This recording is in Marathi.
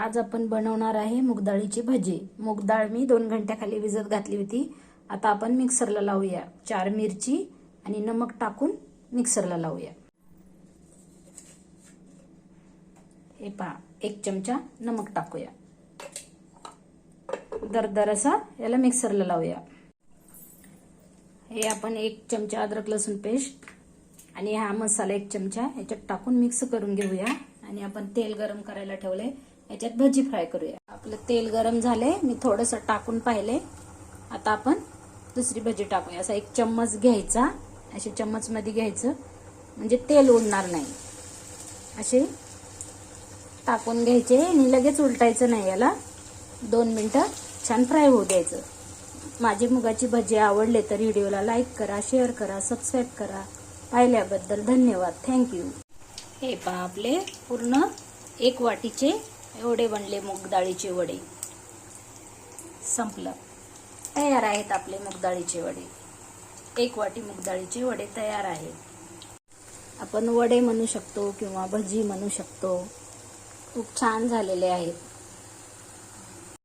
आज आपण बनवणार आहे मुगडाळीची भजी. मुगडाळ मी दोन घंट्याखाली विजत घातली होती. आता आपण मिक्सरला लावूया. चार मिरची आणि नमक टाकून मिक्सरला लावूया. हे पहा एक चमचा नमक टाकूया. दरदर असा याला मिक्सरला लावूया. हे आपण एक चमचा अद्रक लसूण पेस्ट आणि हा मसाला एक चमचा याच्यात टाकून मिक्स करून घेऊया. आणि आपण तेल गरम करायला ठेवले याच्यात भजी फ्राय करूया. आपलं तेल गरम झाले मी थोडंसं टाकून पाहिले आता आपण दुसरी भजी टाकूया. असा एक चम्मच घ्यायचा. असे चम्मच मध्ये घ्यायचं. म्हणजे तेल उडणार नाही. असे टाकून घ्यायचे. आणि लगेच उलटायचं नाही याला. दोन मिनटं छान फ्राय होऊ द्यायचं. माझी मुगाची भजी आवडले तर व्हिडिओला लाईक करा शेअर करा सबस्क्राईब करा. पाहिल्याबद्दल धन्यवाद. थँक्यू हे पहा आपले पूर्ण एक वाटीचे एवढे बनले मूगडाळीचे वडे. संपलं. तयार आहेत आपले मूगडाळीचे वडे. एक वाटी मूगडाळीचे वडे तयार आहेत. आपण वडे म्हणू शकतो किंवा भजी म्हणू शकतो. खूप छान झालेले आहेत.